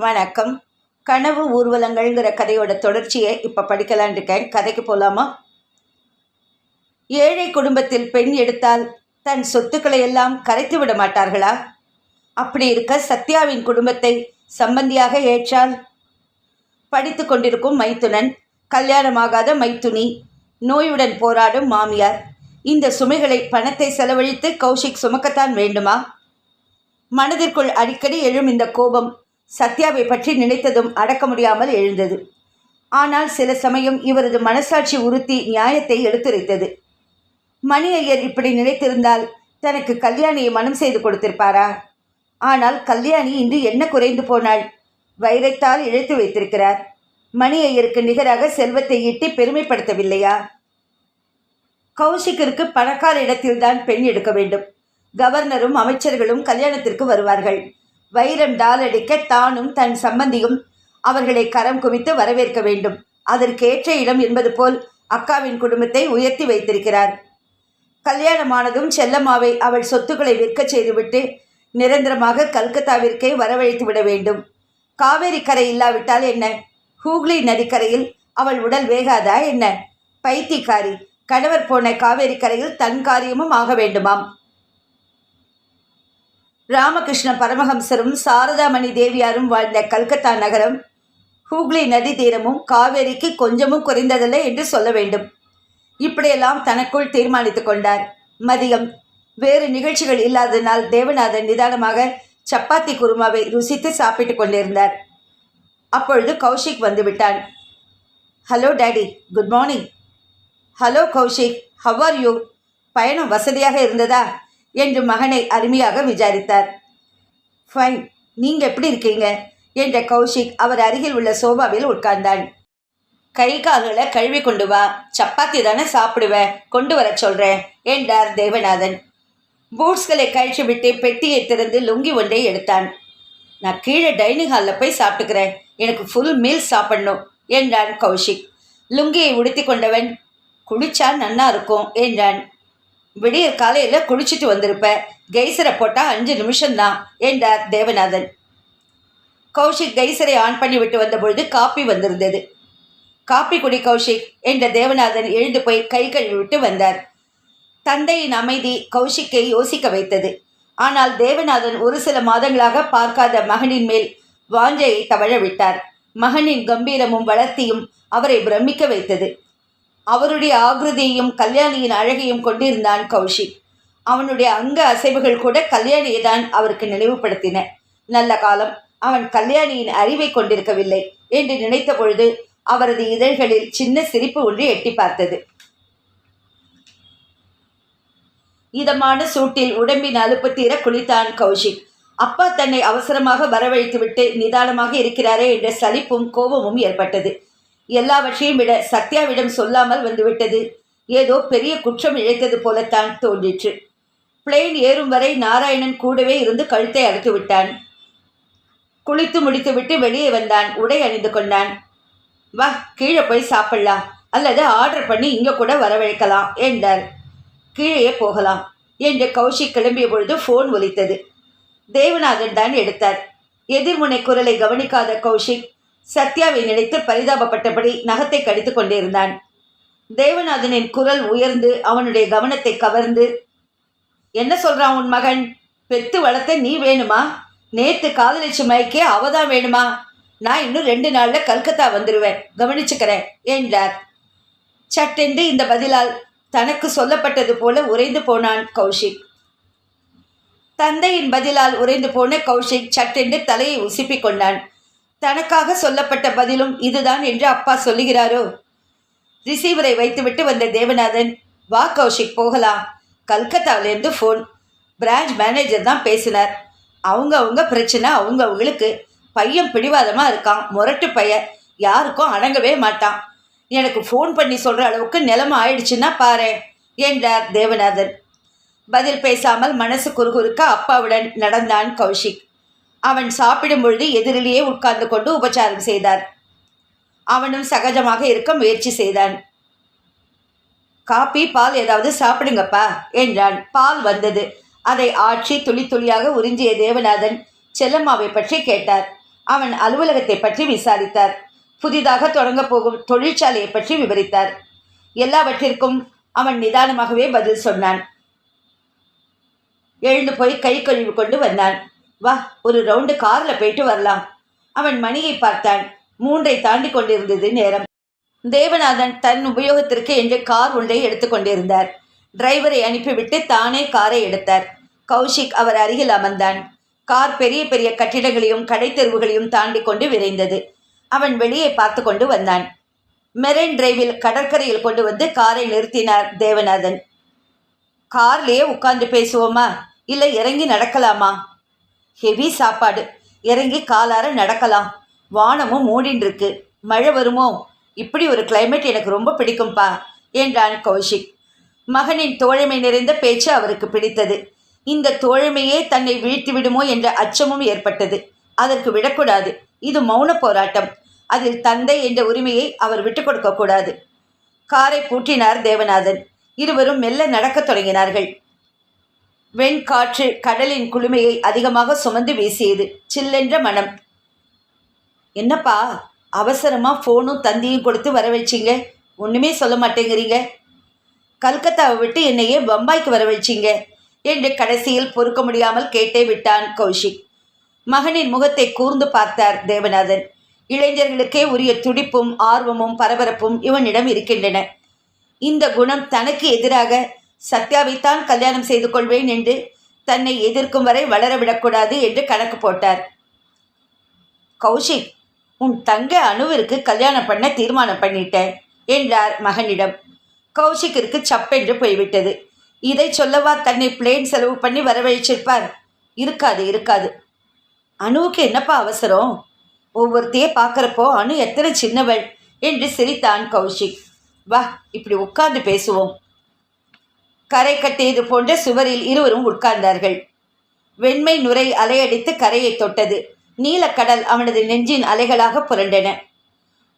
வணக்கம். கனவு ஊர்வலங்கள்ங்கிற கதையோட தொடர்ச்சியை இப்போ படிக்கலான் இருக்கேன். கதைக்கு போகலாமா ஏழை குடும்பத்தில் பெண் எடுத்தால் தன் சொத்துக்களை எல்லாம் கரைத்து விட மாட்டார்களா? அப்படி இருக்க சத்யாவின் குடும்பத்தை சம்பந்தியாக ஏற்றால்? படித்து கொண்டிருக்கும் மைத்துனன் கல்யாணமாகாத மைத்துனி நோயுடன் போராடும் மாமியார் இந்த சுமைகளை பணத்தை செலவழித்து கௌஷிக் சுமக்கத்தான் வேண்டுமா? மனதிற்குள் அடிக்கடி எழும் இந்த கோபம் சத்யாவை பற்றி நினைத்ததும் அடக்க முடியாமல் எழுந்தது. ஆனால் சில சமயம் இவரது மனசாட்சி உறுத்தி நியாயத்தை எடுத்துரைத்தது. மணி ஐயர் இப்படி நினைத்திருந்தால் தனக்கு கல்யாணியை மனம் செய்து கொடுத்திருப்பாரா? ஆனால் கல்யாணி இன்று என்ன குறைந்து போனாள்? வைரத்தால் இழைத்து வைத்திருக்கிறார். மணி ஐயருக்கு நிகராக செல்வத்தை ஈட்டி பெருமைப்படுத்தவில்லையா? கௌஷிக்கிற்கு பணக்கார இடத்தில்தான் பெண் எடுக்க வேண்டும். கவர்னரும் அமைச்சர்களும் கல்யாணத்திற்கு வருவார்கள். வைரம் டாலடிக்க தானும் தன் சம்பந்தியும் அவர்களை கரம் குவித்து வரவேற்க வேண்டும். அதற்கேற்ற இடம் என்பது போல் அக்காவின் குடும்பத்தை உயர்த்தி வைத்திருக்கிறார். கல்யாணமானதும் செல்லம்மாவை அவள் சொத்துக்களை விற்கச் செய்துவிட்டு நிரந்தரமாக கல்கத்தாவிற்கே வரவழைத்து விட வேண்டும். காவேரி கரை இல்லாவிட்டால் என்ன? ஹூக்ளி நதிக்கரையில் அவள் உடல் வேகாதா என்ன? பைத்தியக்காரி. கணவர் போன காவேரி கரையில் தன் காரியமும் ஆக வேண்டுமாம். ராமகிருஷ்ண பரமஹம்சரும் சாரதாமணி தேவியாரும் வாழ்ந்த கல்கத்தா நகரம் ஹூக்ளி நதி தீரமும் காவேரிக்கு கொஞ்சமும் குறைந்ததல்ல என்று சொல்ல வேண்டும். இப்படியெல்லாம் தனக்குள் தீர்மானித்து கொண்டார். மதியம். வேறு நிகழ்ச்சிகள் இல்லாததினால் தேவநாதன் நிதானமாக சப்பாத்தி குருமாவை ருசித்து சாப்பிட்டு கொண்டிருந்தார். அப்பொழுது கௌஷிக் வந்துவிட்டான். Hello daddy. Good morning. Hello Kaushik. How are you? பயணம் வசதியாக இருந்ததா? என்று மகனை அருமையாக விசாரித்தார். ஃபைன் நீங்கள் எப்படி இருக்கீங்க? என்ற கௌஷிக் அவர் அருகில் உள்ள சோபாவில் உட்கார்ந்தான். கை கால்களை கழுவி கொண்டு வா சப்பாத்தி தானே சாப்பிடுவேன் கொண்டு வர சொல்கிறேன் என்றார் தேவநாதன். பூட்ஸ்களை கழிச்சு விட்டு பெட்டியை திறந்து லுங்கி ஒன்றை எடுத்தான். நான் கீழே டைனிங் ஹாலில் போய் சாப்பிட்டுக்கிறேன் எனக்கு ஃபுல் மீல் சாப்பிடணும் என்றான் கௌஷிக். லுங்கியை உடுத்தி கொண்டவன் குளிச்சா நன்னா இருக்கும் என்றான். விடியற் காலையில் குளிச்சுட்டு வந்திருப்ப. கெய்சரை போட்டால் அஞ்சு நிமிஷம்தான் என்றார் தேவநாதன். கௌஷிக் கெய்சரை ஆன் பண்ணி விட்டு வந்தபொழுது காப்பி வந்திருந்தது. காப்பி குடி கௌஷிக் என்ற தேவநாதன் எழுந்து போய் கை கழுவி விட்டு வந்தார். தந்தையின் அமைதி கௌஷிக்கை யோசிக்க வைத்தது. ஆனால் தேவநாதன் ஒரு சில மாதங்களாக பார்க்காத மகனின் மேல் வாஞ்சையை தவழ விட்டார். மகனின் கம்பீரமும் வளர்த்தியும் அவரை பிரமிக்க வைத்தது. அவருடைய ஆகிருதியையும் கல்யாணியின் அழகையும் கொண்டிருந்தான் கௌஷிக். அவனுடைய அங்க அசைவுகள் கூட கல்யாணியை தான் அவருக்கு நினைவுபடுத்தின. நல்ல காலம் அவன் கல்யாணியின் அறிவை கொண்டிருக்கவில்லை என்று நினைத்த பொழுது அவரது இதழ்களில் சின்ன சிரிப்பு ஒன்று எட்டி பார்த்தது. இதமான சூட்டில் உடம்பின் அலுப்பு தீர குளித்தான் கௌஷிக். அப்பா தன்னை அவசரமாக வரவழைத்துவிட்டு நிதானமாக இருக்கிறாரே என்ற சலிப்பும் கோபமும் ஏற்பட்டது. எல்லாவற்றையும் விட சத்யாவிடம் சொல்லாமல் வந்துவிட்டது. ஏதோ பெரிய குற்றம் இழைத்தது போலத்தான் தோன்றிற்று. பிளேன் ஏறும் வரை நாராயணன் கூடவே இருந்து கழுத்தை அறுத்து விட்டான். குளித்து முடித்துவிட்டு வெளியே வந்தான். உடை அணிந்து கொண்டான். வா கீழே போய் சாப்பிடலாம். அல்லது ஆர்டர் பண்ணி இங்கே கூட வரவழைக்கலாம் என்றார். கீழே போகலாம் என்று கௌஷிக் கிளம்பிய பொழுது ஃபோன் ஒலித்தது. தேவநாதன் தான் எடுத்தார். எதிர்முனை குரலை கவனிக்காத கௌஷிக் சத்யாவை நினைத்து பரிதாபப்பட்டபடி நகத்தை கடித்து கொண்டிருந்தான். தேவநாதனின் குரல் உயர்ந்து அவனுடைய கவனத்தை கவர்ந்து என்ன சொல்றான் உன் மகன்? பெத்து வளர்த்த நீ வேணுமா? நேத்து காதலிச்சு மயக்கே அவதான் வேணுமா? நான் இன்னும் ரெண்டு நாள்ல கல்கத்தா வந்துடுவேன் கவனிச்சுக்கிறேன் என்றார். சட்டென்று இந்த பதிலால் தனக்கு சொல்லப்பட்டது போல உறைந்து போனான் கௌஷிக். தந்தையின் பதிலால் உறைந்து போன கௌஷிக் சட்டென்று தலையை உசுப்பிக் கொண்டான். தனக்காக சொல்லப்பட்ட பதிலும் இதுதான் என்று அப்பா சொல்லுகிறாரோ? ரிசீவரை வைத்துவிட்டு வந்த தேவநாதன் வா கௌஷிக் போகலாம். கல்கத்தாவிலேருந்து ஃபோன் பிரான்ச் மேனேஜர் தான் பேசினார். அவங்க அவங்க பிரச்சனை அவங்க அவங்களுக்கு பையன் பிடிவாதமாக இருக்கான். முரட்டு பையன் யாருக்கும் அடங்கவே மாட்டான். எனக்கு ஃபோன் பண்ணி சொல்கிற அளவுக்கு நிலமை ஆயிடுச்சுன்னா பாரு என்றார் தேவநாதன். பதில் பேசாமல் மனசு குறுகுறுக்க அப்பாவுடன் நடந்தான் கௌஷிக். அவன் சாப்பிடும் பொழுது எதிரிலேயே உட்கார்ந்து கொண்டு உபச்சாரம் செய்தார். அவனும் சகஜமாக இருக்க முயற்சி செய்தான். காப்பி பால் ஏதாவது சாப்பிடுங்கப்பா என்றான். பால் வந்தது. அதை ஆற்றி துளி துளியாக உறிஞ்சிய தேவநாதன் செல்லம்மாவை பற்றி கேட்டார். அவன் அலுவலகத்தை பற்றி விசாரித்தார். புதிதாக தொடங்கப் போகும் தொழிற்சாலையை பற்றி விவரித்தார். எல்லாவற்றிற்கும் அவன் நிதானமாகவே பதில் சொன்னான். எழுந்து போய் கை கழுவி கொண்டு வந்தான். வா ஒரு ரவுண்டு காரில் போயிட்டு வரலாம். அவன் மணியை பார்த்தான் மூன்றை தாண்டி கொண்டிருந்தது நேரம். தேவநாதன் தன் உபயோகத்திற்கு என்று கார் ஒன்றை எடுத்துக்கொண்டிருந்தார் டிரைவரை அனுப்பிவிட்டு தானே காரை எடுத்தார். கௌஷிக் அவர் அருகில் அமர்ந்தான். கார் பெரிய பெரிய கட்டிடங்களையும் கடைத்தெருவுகளையும் தாண்டி கொண்டு விரைந்தது. அவன் வெளியே பார்த்து கொண்டு வந்தான். மெரைன் டிரைவில் கடற்கரையில் கொண்டு வந்து காரை நிறுத்தினார் தேவநாதன். கார்லேயே உட்கார்ந்து பேசுவோமா? இல்லை இறங்கி நடக்கலாமா? ஹெவி சாப்பாடு. இறங்கி காலார நடக்கலாம். வானமும் மூடின்றிருக்கு. மழை வருமோ? இப்படி ஒரு கிளைமேட் எனக்கு ரொம்ப பிடிக்கும்பா என்றான் கௌஷிக். மகனின் தோழமை நிறைந்த பேச்சு அவருக்கு பிடித்தது. இந்த தோழமையே தன்னை வீழ்த்தி விடுமோ என்ற அச்சமும் ஏற்பட்டது. அதற்கு விடக்கூடாது. இது மௌன போராட்டம். அதில் தந்தை என்ற உரிமையை அவர் விட்டுக் கொடுக்கக்கூடாது. காரை பூட்டினார் தேவநாதன். இருவரும் மெல்ல நடக்கத் தொடங்கினார்கள். வெண்காற்று கடலின் குளுமையை அதிகமாக சுமந்து வீசியது சில்லென்ற மனம். என்னப்பா அவசரமா ஃபோனும் தந்தியும் கொடுத்து வர வச்சிங்க? ஒன்றுமே சொல்ல மாட்டேங்கிறீங்க. கல்கத்தாவை விட்டு என்னையே பம்பாய்க்கு வர வச்சிங்க. என்று கடைசியில் பொறுக்க முடியாமல் கேட்டே விட்டான் கௌஷிக். மகனின் முகத்தை கூர்ந்து பார்த்தார் தேவநாதன். இளைஞர்களுக்கே உரிய துடிப்பும் ஆர்வமும் பரபரப்பும் இவனிடம் இருக்கின்றன. இந்த குணம் தனக்கு எதிராக சத்யாவைத்தான் கல்யாணம் செய்து கொள்வேன் என்று தன்னை எதிர்க்கும் வரை வளரவிடக்கூடாது என்று கணக்கு போட்டார். கௌஷிக் உன் தங்க அணுவிற்கு கல்யாணம் பண்ண தீர்மானம் பண்ணிட்டேன் என்றார் மகனிடம். கௌஷிக்கிற்கு சப்பென்று போய்விட்டது. இதை சொல்லவா தன்னை பிளேன் செலவு பண்ணி வரவழைச்சிருப்பார்? இருக்காது இருக்காது. அணுவுக்கு என்னப்பா அவசரம்? ஒவ்வொருத்தையே பார்க்குறப்போ அணு எத்தனை சின்னவள்? என்று சிரித்தான் கௌஷிக். வா இப்படி உட்கார்ந்து பேசுவோம். கரை கட்டியது போன்ற சுவரில் இருவரும் உட்கார்ந்தார்கள். வெண்மை நுரை அலையடித்து கரையை தொட்டது. நீலக்கடல் அவனது நெஞ்சின் அலைகளாக புரண்டன.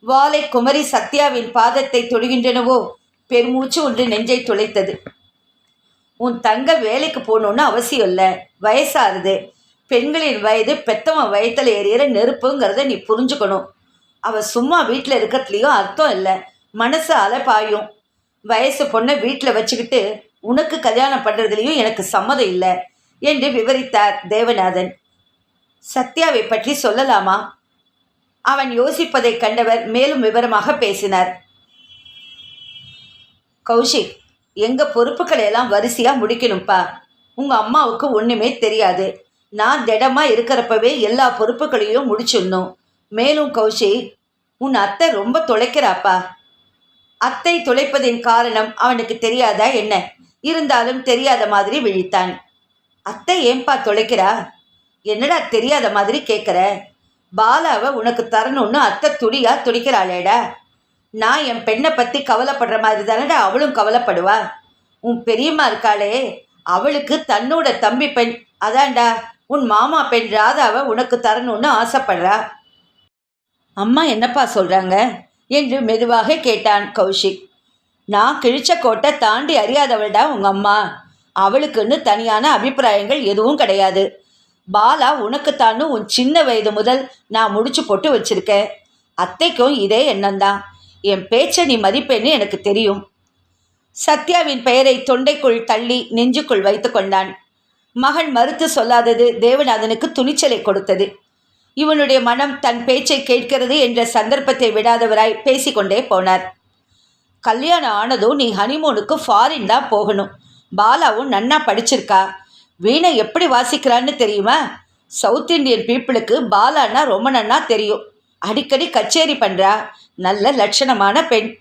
வாலை குமரி சத்யாவின் பாதத்தை தொடுகின்றனவோ? பெருமூச்சு ஒன்று நெஞ்சை துளைத்தது. உன் தங்க வேலைக்கு போகணுன்னு அவசியம் இல்லை. வயசாகுது. பெண்களின் வயது பெத்தவன் வயத்தில் எறிகிற நெருப்புங்கிறத நீ புரிஞ்சுக்கணும். அவள் சும்மா வீட்டில் இருக்கிறதுலையும் அர்த்தம் இல்லை. மனசு அலைப்பாயும் வயசு பொண்ணை வீட்டில் வச்சுக்கிட்டு உனக்கு கல்யாணம் பண்ணுறதுலையும் எனக்கு சம்மதம் இல்லை என்று விவரித்தார் தேவநாதன். சத்யாவை பற்றி சொல்லலாமா? அவன் யோசிப்பதைக் கண்டவர் மேலும் விவரமாக பேசினார். கௌஷிக் எங்க பொறுப்புகளை எல்லாம் வரிசையா முடிக்கணும்ப்பா உங்க அம்மாவுக்கு ஒண்ணுமே தெரியாது. நான் திடமா இருக்கிறப்பவே எல்லா பொறுப்புகளையும் முடிச்சிடணும். மேலும் கௌஷிக் உன் அத்தை ரொம்ப தொலைக்கிறாப்பா. அத்தை தொலைப்பதின் காரணம் அவனுக்கு தெரியாதா என்ன? இருந்தாலும் தெரியாத மாதிரி விழித்தான். அத்தை ஏன்பா தொலைக்கிறா? என்னடா தெரியாத மாதிரி கேட்குற பாலாவை உனக்கு தரணும்னு அத்தை துடியா துடிக்கிறாளேடா. நான் என் பெண்ணை பற்றி கவலைப்படுற மாதிரி தானடா அவளும் கவலைப்படுவா? உன் பெரியம்மா இருக்காளே அவளுக்கு தன்னோட தம்பி பெண். அதான்டா உன் மாமா பெண் ராதாவை உனக்கு தரணும்னு ஆசைப்படுறா. அம்மா என்னப்பா சொல்கிறாங்க என்று மெதுவாக கேட்டான் கௌஷிக். நான் கிழிச்ச கோட்டை தாண்டி அறியாதவள்டா உங்கள் அம்மா. அவளுக்குன்னு தனியான அபிப்பிராயங்கள் எதுவும் கிடையாது. பாலா உனக்குத்தானு உன் சின்ன வயது முதல் நான் முடிச்சு போட்டு வச்சிருக்கேன். அத்தைக்கும் இதே எண்ணம்தான். என் பேச்சை நீ மதிப்பேன்னு எனக்கு தெரியும். சத்யாவின் பெயரை தொண்டைக்குள் தள்ளி நெஞ்சுக்குள் வைத்து கொண்டான். மகன் மறுத்து சொல்லாதது தேவநாதனுக்கு துணிச்சலை கொடுத்தது. இவனுடைய மனம் தன் பேச்சை கேட்கிறது என்ற சந்தர்ப்பத்தை விடாதவராய் பேசிக்கொண்டே போனார். கல்யாணம் ஆனதும் நீ ஹனிமூனுக்கு ஃபாரின் தான் போகணும். பாலாவும் நன்னா படிச்சிருக்கா. வீணை எப்படி வாசிக்கிறான்னு தெரியுமா? சவுத் இந்தியன் பீப்புளுக்கு பாலான்னா ரொம்ப நன்னா தெரியும். அடிக்கடி கச்சேரி பண்ணுறா நல்ல லட்சணமான பெண்.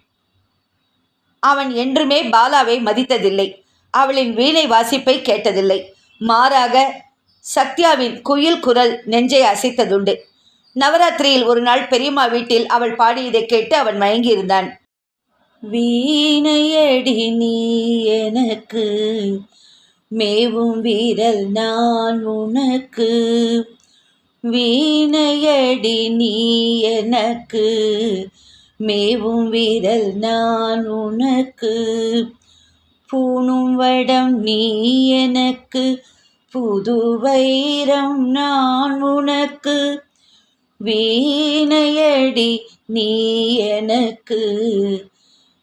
அவன் என்றுமே பாலாவை மதித்ததில்லை. அவளின் வீணை வாசிப்பை கேட்டதில்லை. மாறாக சத்யாவின் குயில் குரல் நெஞ்சை அசைத்ததுண்டு. நவராத்திரியில் ஒரு நாள் பெரியம்மா வீட்டில் அவள் பாடியதை கேட்டு அவன் மயங்கியிருந்தான். வீணையடி நீ எனக்கு மேவும் வீரல் நான் உனக்கு. வீணையடி நீ எனக்கு மேவும் வீரல் நான் உனக்கு. பூணும் வடம் நீ எனக்கு புது வைரம் நான் உனக்கு. வீணையடி நீ எனக்கு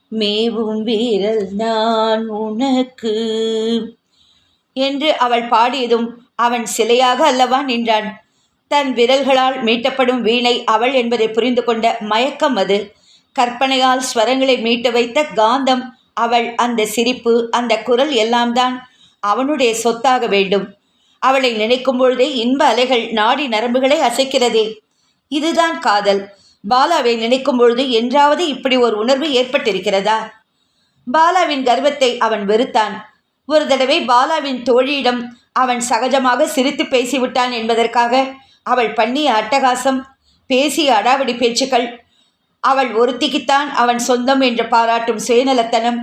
மேவும் வீரல் நான் உனக்கு. என்று அவள் பாடியதும் அவன் சிலையாக அல்லவா நின்றான். தன் விரல்களால் மீட்டப்படும் வீணை அவள் என்பதை புரிந்து கொண்ட மயக்கம் அது. கற்பனையால் ஸ்வரங்களை மீட்டு வைத்த காந்தம் அவள் அந்த சிரிப்பு அந்த குரல் எல்லாம் தான் அவனுடைய சொத்தாக வேண்டும். அவளை நினைக்கும் பொழுதே இன்ப அலைகள் நாடி நரம்புகளை அசைக்கிறதே. இதுதான் காதல். பாலாவை நினைக்கும் பொழுது என்றாவது இப்படி ஒரு உணர்வு ஏற்பட்டிருக்கிறதா? பாலாவின் கர்வத்தை அவன் வெறுத்தான். ஒரு தடவை பாலாவின் தோழியிடம் அவன் சகஜமாக சிரித்து பேசிவிட்டான் என்பதற்காக அவள் பண்ணிய அட்டகாசம் பேசிய அடாவடி பேச்சுக்கள் அவள் ஒருத்திக்குத்தான் அவன் சொந்தம் என்று பாராட்டும் சுயநலத்தனம்.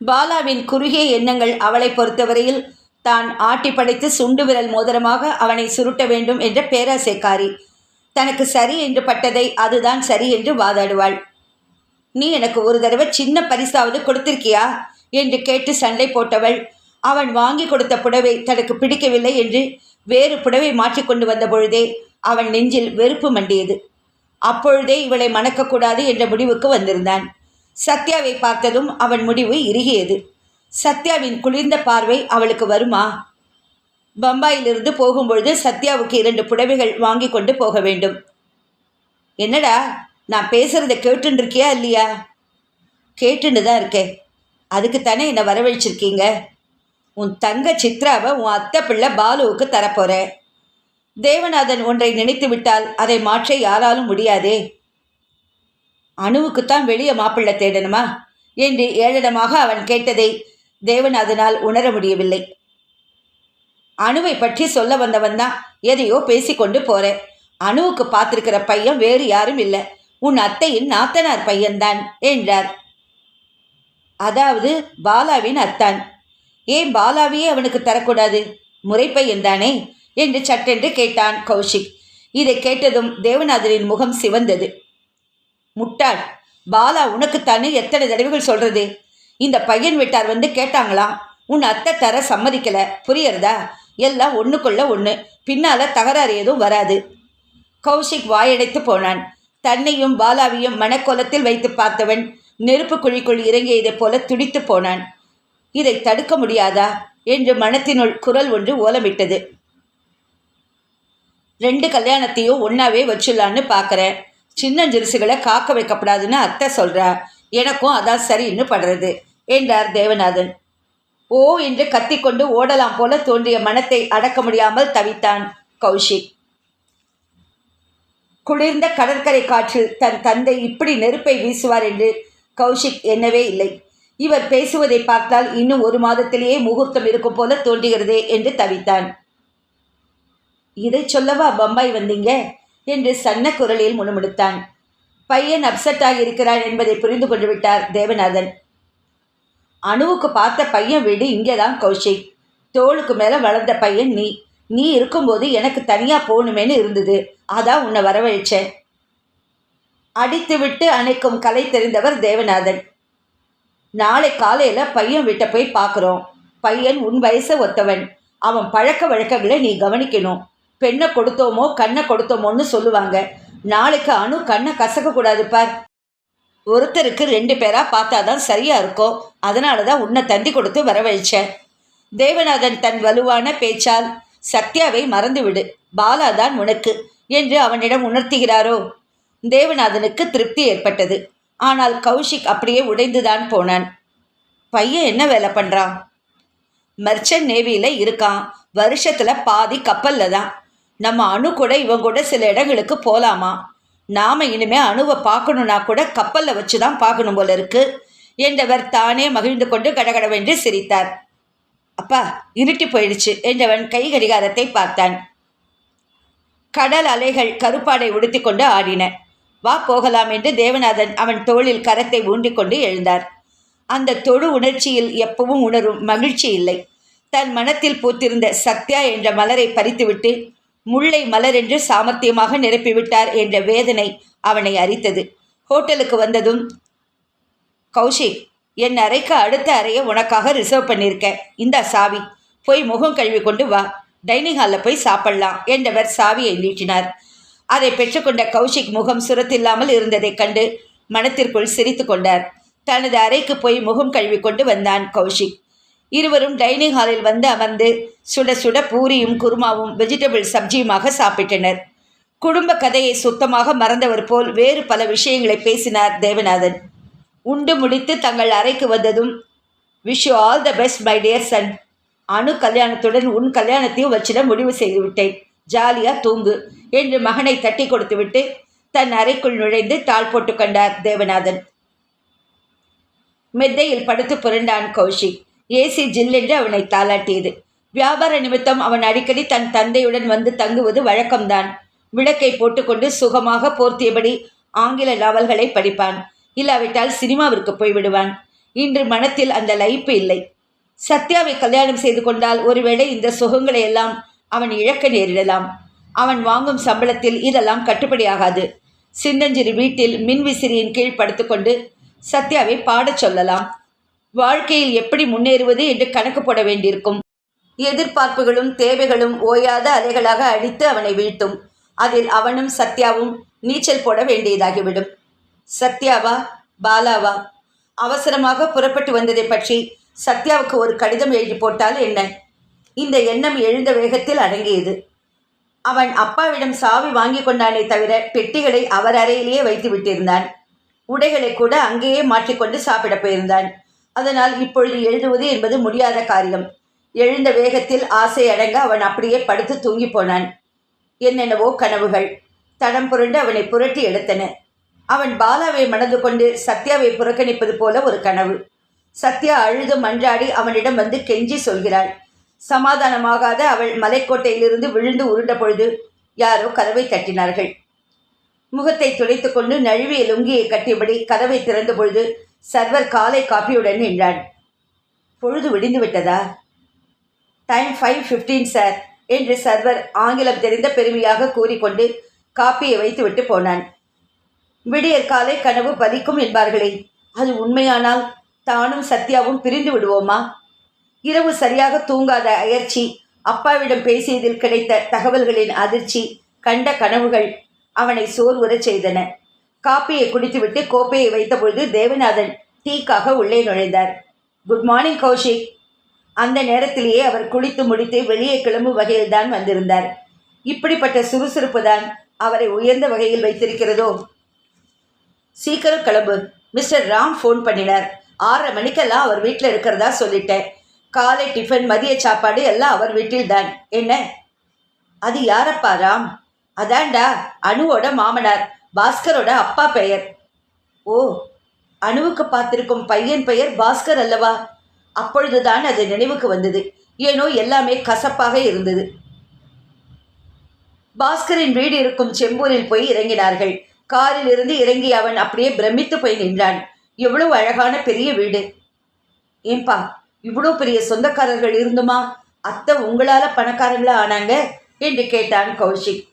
பாலாவின் குறுகிய எண்ணங்கள் அவளை பொறுத்தவரையில் தான் ஆட்டி படைத்து சுண்டு விரல் மோதிரமாக அவனை சுருட்ட வேண்டும் என்ற பேராசைக்காரி. தனக்கு சரி என்று பட்டதை அதுதான் சரி என்று வாதாடுவாள். நீ எனக்கு ஒரு தடவை சின்ன பரிசாவது கொடுத்திருக்கியா? என்று கேட்டு சண்டை போட்டவள். அவன் வாங்கி கொடுத்த புடவை தனக்கு பிடிக்கவில்லை என்று வேறு புடவை மாற்றிக்கொண்டு வந்த பொழுதே அவன் நெஞ்சில் வெறுப்பு மண்டியது. அப்பொழுதே இவளை மணக்கக்கூடாது என்ற முடிவுக்கு வந்திருந்தான். சத்யாவை பார்த்ததும் அவன் முடிவு இறுகியது. சத்யாவின் குளிர்ந்த பார்வை அவளுக்கு வருமா? பம்பாயிலிருந்து போகும்பொழுது சத்யாவுக்கு இரண்டு புடவைகள் வாங்கி கொண்டு போக வேண்டும். என்னடா நான் பேசுகிறத கேட்டுன்னு இருக்கியா இல்லையா? கேட்டுன்னு தான் இருக்கேன். அதுக்கு தானே என்னை வரவழைச்சிருக்கீங்க? உன் தங்க சித்ராவை உன் அத்தை பிள்ளை பாலுவுக்கு தரப்போகிறேன் தேவநாதன் ஒன்றை நினைத்து விட்டால் அதை மாற்ற யாராலும் முடியாதே. அணுவுக்குத்தான் வெளியே மாப்பிள்ளை தேடணுமா? என்று ஏழனமாக அவன் கேட்டதை தேவநாதனால் உணர முடியவில்லை. அணுவை பற்றி சொல்ல வந்தவன் தான் எதையோ பேசிக்கொண்டு போறேன். அணுவுக்கு பார்த்துருக்கிற பையன் வேறு யாரும் இல்லை. உன் அத்தையின் நாத்தனார் பையன்தான் என்றார். அதாவது பாலாவின் அத்தான். ஏன் பாலாவையே அவனுக்கு தரக்கூடாது? முறைப்பையன் தானே? என்று சட்டென்று கேட்டான் கௌஷிக். இதை கேட்டதும் தேவநாதனின் முகம் சிவந்தது. முட்டாள் பாலா உனக்குத்தானே எத்தனை தடவைகள் சொல்றது? இந்த பையன் வீட்டார் வந்து கேட்டாங்களாம் உன் அத்தை தர சம்மதிக்கல புரியறதா எல்லாம் ஒன்றுக்குள்ள ஒன்று பின்னால் தகராறு எதுவும் வராது. கௌஷிக் வாயடைத்து போனான். தன்னையும் பாலாவையும் மனக்கோலத்தில் வைத்து பார்த்தவன் நெருப்பு குழிக்குள் இறங்கியதைப் போல துடித்து போனான். இதை தடுக்க முடியாதா? என்று மனத்தினுள் குரல் ஒன்று ஓலமிட்டது. ரெண்டு கல்யாணத்தையும் ஒன்றாவே வச்சுடலான்னு பார்க்குறேன் சின்ன ஜெருசுகளை காக்க வைக்கப்படாதுன்னு அத்தை சொல்கிறா எனக்கும் அதான் சரின்னு படுறது என்றார் தேவநாதன். ஓ என்று கத்திக்கொண்டு ஓடலாம் போல தோன்றிய மனத்தை அடக்க முடியாமல் தவித்தான் கௌஷிக். குளிர்ந்த கடற்கரை காற்றில் தன் தந்தை இப்படி நெருப்பை வீசுவார் என்று கௌஷிக் எண்ணவே இல்லை. இவர் பேசுவதை பார்த்தால் இன்னும் ஒரு மாதத்திலேயே முகூர்த்தம் இருக்கும் போல தோன்றுகிறதே என்று தவித்தான். இதை சொல்லவா பம்பாய் வந்தீங்க? என்று சன்ன குரலில் முணுமுணுத்தான். பையன் அப்செட்டாக ஆகியிருக்கிறான் என்பதை புரிந்து கொண்டு விட்டார் தேவநாதன். அணுவுக்கு பார்த்த பையன் வீடு இங்கே தான் கௌஷிக். தோளுக்கு மேலே வளர்ந்த பையன் நீ. நீ இருக்கும்போது எனக்கு தனியாக போகணுமேனு இருந்தது. அதான் உன்னை வரவழைச்சேன். அடித்து விட்டு அணைக்கும் கலை தெரிந்தவர் தேவநாதன். நாளை காலையில் பையன் வீட்டை போய் பார்க்குறோம். பையன் உன் வயசை ஒத்தவன். அவன் பழக்க வழக்கங்களை நீ கவனிக்கணும். பெண்ணை கொடுத்தோமோ கண்ணை கொடுத்தோமோன்னு சொல்லுவாங்க. நாளைக்கு அணு கண்ணை கசக்கக்கூடாது பார். ஒருத்தருக்கு ரெண்டு பேரா பார்த்தாதான் சரியா இருக்கும். அதனால தான் உன்னை தந்தி கொடுத்து வரவழைச்சேன். தேவநாதன் தன் வலுவான பேச்சால் சத்யாவை மறந்துவிடு. பாலா தான் உனக்கு என்று அவனிடம் உணர்த்துகிறாரோ? தேவநாதனுக்கு திருப்தி ஏற்பட்டது. ஆனால் கௌஷிக் அப்படியே உடைந்துதான் போனான். பையன் என்ன வேலை பண்ணுறான் மர்ச்சன்ட் நேவியில் இருக்கான். வருஷத்தில் பாதி கப்பலில் தான். நம்ம அணு கூட இவன் கூட சில இடங்களுக்கு போகலாமா நாம் இனிமே அணுவை பார்க்கணுன்னா கூட கப்பலில் வச்சு தான் பார்க்கணும் போல இருக்கு. என்றவர் தானே மகிழ்ந்து கொண்டு கடகடவென்று சிரித்தார். அப்பா இருட்டி போயிடுச்சு. என்றவன் கை கடிகாரத்தை பார்த்தான். கடல் அலைகள் கருப்பாடை உடுத்தி கொண்டு ஆடின. வா போகலாம் என்று தேவநாதன் அவன் தோளில் கரத்தை ஊண்டிக்கொண்டு எழுந்தார். அந்த தொழு உணர்ச்சியில் எப்பவும் உணரும் மகிழ்ச்சி இல்லை. தன் மனத்தில் பூத்திருந்த சத்யா என்ற மலரை பறித்துவிட்டு முல்லை மலர் என்று சாமர்த்தியமாக நிரப்பிவிட்டார் என்ற வேதனை அவனை அரித்தது. ஹோட்டலுக்கு வந்ததும் கௌஷிக் என் அறைக்கு அடுத்த அறையை உனக்காக ரிசர்வ் பண்ணியிருக்கேன். இந்த சாவி. போய் முகம் கழுவி கொண்டு வா. டைனிங் ஹாலில் போய் சாப்பிடலாம் என்றவர் சாவியை நீட்டினார். அதை பெற்றுக்கொண்ட கௌஷிக் முகம் சுரத்தில்லாமல் இருந்ததைக் கண்டு மனத்திற்குள் சிரித்து கொண்டார். தனது அறைக்கு போய் முகம் கழுவி கொண்டு வந்தான் கௌஷிக். இருவரும் டைனிங் ஹாலில் வந்து அமர்ந்து சுட சுட பூரியும் குருமாவும் வெஜிடபிள் சப்ஜியுமாக சாப்பிட்டனர். குடும்ப கதையை சுத்தமாக மறந்தவர் போல் வேறு பல விஷயங்களை பேசினார் தேவநாதன். உண்டு முடித்து தங்கள் அறைக்கு வந்ததும் wish you all the best my dear son Anu கல்யாணத்துடன் உன் கல்யாணத்தையும் வச்சிட முடிவு செய்துவிட்டேன். ஜாலியாக ஜாலியா தூங்கு என்று மகனை தட்டி கொடுத்துவிட்டு தன் அறைக்குள் நுழைந்து தாள் போட்டு தேவநாதன். மெத்தையில் படுத்து புரண்டான் கௌஷிக். ஏசி ஜில்லென்று அவனை தாளாட்டியது. வியாபார நிமித்தம் அவன் அடிக்கடி தன் தந்தையுடன் வந்து தங்குவது வழக்கம்தான். விளக்கை போட்டுக்கொண்டு சுகமாக போர்த்தியபடி ஆங்கில நாவல்களை படிப்பான். இல்லாவிட்டால் சினிமாவிற்கு போய்விடுவான் இன்று மனத்தில் அந்த லைப்பு இல்லை. சத்யாவை கல்யாணம் செய்து கொண்டால் ஒருவேளை இந்த சுகங்களை எல்லாம் அவன் இழக்க நேரிடலாம். அவன் வாங்கும் சம்பளத்தில் இதெல்லாம் கட்டுப்படியாகாது சின்னஞ்சிறு வீட்டில் மின்விசிறியின் கீழ் படுத்துக்கொண்டு சத்யாவை பாடச் சொல்லலாம். வாழ்க்கையில் எப்படி முன்னேறுவது என்று கணக்கு போட வேண்டியிருக்கும். எதிர்பார்ப்புகளும் தேவைகளும் ஓயாத அலைகளாக அடித்து அவனை வீழ்த்தும். அதில் அவனும் சத்யாவும் நீச்சல் போட வேண்டியதாகிவிடும். சத்யாவா? பாலாவா? அவசரமாக புறப்பட்டு வந்ததை பற்றி சத்யாவுக்கு ஒரு கடிதம் எழுதி போட்டால் என்ன? இந்த எண்ணம் எழுந்த வேகத்தில் அடங்கியது. அவன் அப்பாவிடம் சாவி வாங்கி கொண்டானே தவிர பெட்டிகளை அவர் அறையிலேயே வைத்து விட்டிருந்தான் உடைகளை கூட அங்கேயே மாற்றிக்கொண்டு சாப்பிட போயிருந்தான். அதனால் இப்பொழுது எழுதுவது என்பது முடியாத காரியம். எழுந்த வேகத்தில் ஆசை அடங்க அவன் அப்படியே படுத்து தூங்கி போனான். என்னென்னவோ கனவுகள். தடம் புரண்டு அவனை புரட்டி எடுத்தன. அவன் பாலாவை மணந்து கொண்டு சத்யாவை புறக்கணிப்பது போல ஒரு கனவு. சத்யா அழுது மன்றாடி அவனிடம் வந்து கெஞ்சி சொல்கிறாள். சமாதானமாகாத அவள் மலைக்கோட்டையிலிருந்து விழுந்து உருண்ட பொழுது யாரோ கதவை தட்டினார்கள். முகத்தை துடைத்துக்கொண்டு நழுவிய லுங்கியை கட்டியபடி கதவை திறந்த பொழுது சர்வர் காலை காப்பியுடன் நின்றான். பொழுது விடிந்து விட்டதா? டைம் ஃபைவ் ஃபிஃப்டீன் சார் என்று சர்வர் ஆங்கிலம் தெரிந்த பெருமையாக கூறிக்கொண்டு காப்பியை வைத்துவிட்டு போனான். விடியற் காலை கனவு பலிக்கும் என்பார்களே அது உண்மையானால் தானும் சத்யாவும் பிரிந்து விடுவோமா? இரவு சரியாக தூங்காத அயற்சி அப்பாவிடம் பேசியதில் கிடைத்த தகவல்களின் அதிர்ச்சி கண்ட கனவுகள் அவனை சோர்வுறச் செய்தன. காப்பியை குடித்துவிட்டு கோப்பையை வைத்தபொழுது தேவநாதன் டீக்காக உள்ளே நுழைந்தார். Good morning Kaushik. அந்த நேரத்திலேயே அவர் குளித்து முடித்து வெளியே கிளம்பும் வகையில்தான் வந்திருந்தார். இப்படிப்பட்ட சுறுசுறுப்பு தான் அவரை உயர்ந்த வகையில் வைத்திருக்கிறதோ? சீக்கிரம் கிளம்பு. மிஸ்டர் ராம் ஃபோன் பண்ணினார். ஆறரை மணிக்கெல்லாம் அவர் வீட்டில் இருக்கிறதா சொல்லிட்டேன். காலை டிஃபன் மதிய சாப்பாடு எல்லாம் அவர் வீட்டில் தான் என்ன? அது யாரப்பா ராம்? அதான்டா அணுவோட மாமனார். பாஸ்கரோட அப்பா பெயர். ஓ அணுவுக்கு பார்த்திருக்கும் பையன் பெயர் பாஸ்கர் அல்லவா? அப்பொழுதுதான் அது நினைவுக்கு வந்தது. ஏனோ எல்லாமே கசப்பாக இருந்தது. பாஸ்கரின் வீடு இருக்கும் செம்பூரில் போய் இறங்கினார்கள். காரில் இருந்து இறங்கி அவன் அப்படியே பிரமித்து போய் நின்றான். எவ்வளவு அழகான பெரிய வீடு. ஏன்பா இவ்வளோ பெரிய சொந்தக்காரர்கள் இருந்துமா? அத்தை உங்களால பணக்காரங்களா ஆனாங்க? என்று கேட்டான் கௌஷிக்.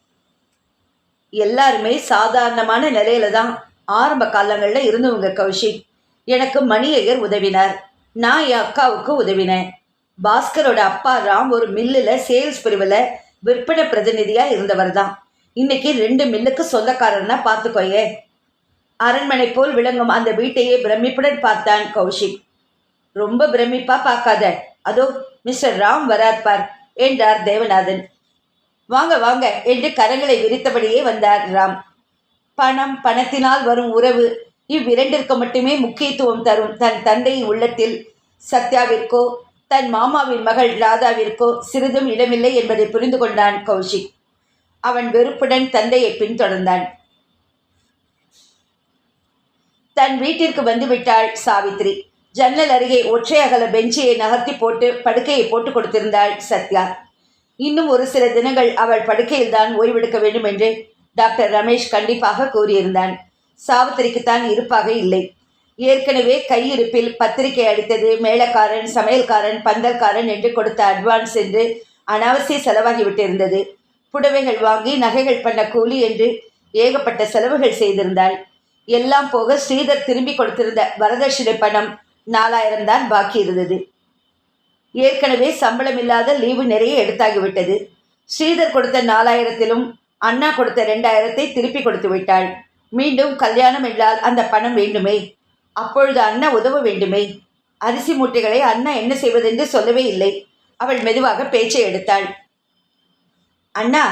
எல்லாருமே சாதாரணமான நிலையில தான் ஆரம்ப காலங்களில் இருந்தவங்க கௌஷிக். எனக்கு மணியையர் உதவினார். நான் என் அக்காவுக்கு உதவினேன். பாஸ்கரோட அப்பா ராம் ஒரு மில்லில் சேல்ஸ் பிரிவில் விற்பனை பிரதிநிதியாக இருந்தவர் தான். இன்னைக்கு ரெண்டு மில்லுக்கு சொந்தக்காரர்னா பார்த்துக்கோயே அரண்மனை போல் விளங்கும் அந்த வீட்டையே பிரமிப்புடன் பார்த்தான் கௌஷிக். ரொம்ப பிரமிப்பா பார்க்காத. அதோ மிஸ்டர் ராம் வரார்பார் என்றார் தேவநாதன். வாங்க வாங்க என்று கரங்களை விரித்தபடியே வந்தார் ராம். பணம் பணத்தினால் வரும் உறவு இவ்விரண்டிற்கு மட்டுமே முக்கியத்துவம் தரும். தன் தந்தையின் உள்ளத்தில் சத்யாவிற்கோ தன் மாமாவின் மகள் ராதாவிற்கோ சிறிதும் இடமில்லை என்பதை புரிந்து கொண்டான் கௌஷிக். அவன் வெறுப்புடன் தந்தையை பின்தொடர்ந்தான். தன் வீட்டிற்கு வந்துவிட்டாள் சாவித்ரி. ஜன்னல் அருகே ஒற்றை அகல பெஞ்சியை நகர்த்தி போட்டு படுக்கையை போட்டு கொடுத்திருந்தாள் சத்யா. இன்னும் ஒரு சில தினங்கள் அவள் படுக்கையில் தான் ஓய்வெடுக்க வேண்டும் என்று டாக்டர் ரமேஷ் கண்டிப்பாக கூறியிருந்தான். சாவித்திரிக்குத்தான் இருப்பாக இல்லை. ஏற்கனவே கையிருப்பில் பத்திரிகை அடித்தது மேளக்காரன் சமையல்காரன் பந்தல்காரன் என்று கொடுத்த அட்வான்ஸ் என்று அனாவசிய செலவாகிவிட்டிருந்தது புடவைகள் வாங்கி நகைகள் பண்ண கூலி என்று ஏகப்பட்ட செலவுகள் செய்திருந்தாள். எல்லாம் போக ஸ்ரீதர் திரும்பி கொடுத்திருந்த வரதட்சணை பணம் நாலாயிரம் தான் பாக்கி இருந்தது ஏற்கனவே சம்பளம் இல்லாத லீவு நிறைய எடுத்தாகிவிட்டது. ஸ்ரீதர் கொடுத்த நாலாயிரத்திலும் அண்ணா கொடுத்த ரெண்டாயிரத்தை திருப்பி கொடுத்து விட்டாள். மீண்டும் கல்யாணம் இல்லால் அந்த பணம் வேண்டுமே? அப்பொழுது அண்ணா உதவ வேண்டுமே? அரிசி மூட்டைகளை அண்ணா என்ன செய்வதென்று சொல்லவே இல்லை. அவள் மெதுவாக பேச்சை எடுத்தாள். அண்ணா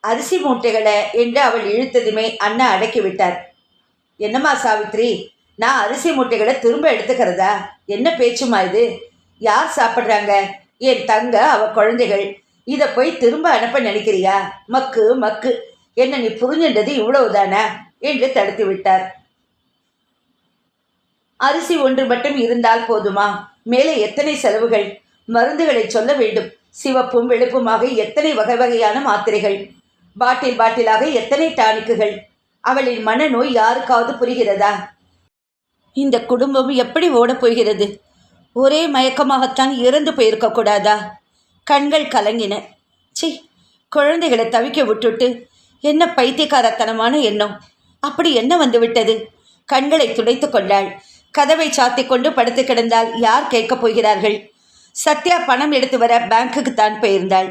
அரிசி மூட்டைகளை என்று அவள் இழுத்ததுமே அண்ணா அடக்கி விட்டார். என்னம்மா சாவித்ரி நான் அரிசி மூட்டைகளை திரும்ப எடுத்துக்கிறதா? என்ன பேச்சுமா இது? யார் சாப்பிட்றாங்க? என் தங்க அவ குழந்தைகள். இதை போய் திரும்ப அனுப்ப நினைக்கிறியா? மக்கு மக்கு. என்ன நீ புரிஞ்சின்றது இவ்வளவுதானா? என்று தடுத்து விட்டார். அரிசி ஒன்று மட்டும் இருந்தால் போதுமா? மேலே எத்தனை செலவுகள்? மருந்துகளை சொல்ல வேண்டும். சிவப்பும் வெளுப்புமாக எத்தனை வகை வகையான மாத்திரைகள்? பாட்டில் பாட்டிலாக எத்தனை டானிக்குகள்? அவளின் மனநோய் யாருக்காவது புரிகிறதா? இந்த குடும்பம் எப்படி ஓடப் போகிறது? ஒரே மயக்கமாகத்தான் இறந்து போயிருக்கக்கூடாதா கண்கள் கலங்கின. சி குழந்தைகளை தவிக்க விட்டுட்டு என்ன பைத்தியக்காரத்தனமான எண்ணம்? அப்படி என்ன வந்து விட்டது கண்களை துடைத்து கொண்டாள். கதவை சாத்தி கொண்டு படுத்து கிடந்தால் யார் கேட்கப் போகிறார்கள்? சத்யா பணம் எடுத்து வர பேங்குக்கு தான் போயிருந்தாள்.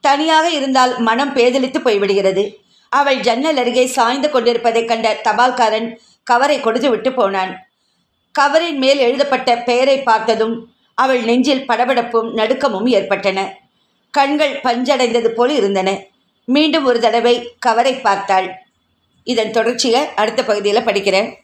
தனியாக இருந்தால் மனம் பேதலித்து போய்விடுகிறது. அவள் ஜன்னல் அருகே சாய்ந்து கொண்டிருப்பதைக் கண்ட தபால்காரன் கவரை கொடுத்து விட்டு போனான். கவரின் மேல் எழுதப்பட்ட பெயரை பார்த்ததும் அவள் நெஞ்சில் படபடப்பும் நடுக்கமும் ஏற்பட்டன. கண்கள் பஞ்சடைந்தது போல் இருந்தன. மீண்டும் ஒரு தடவை கவரை பார்த்தாள். இதன் தொடர்ச்சியை அடுத்த பகுதியில் படிக்கிறேன்.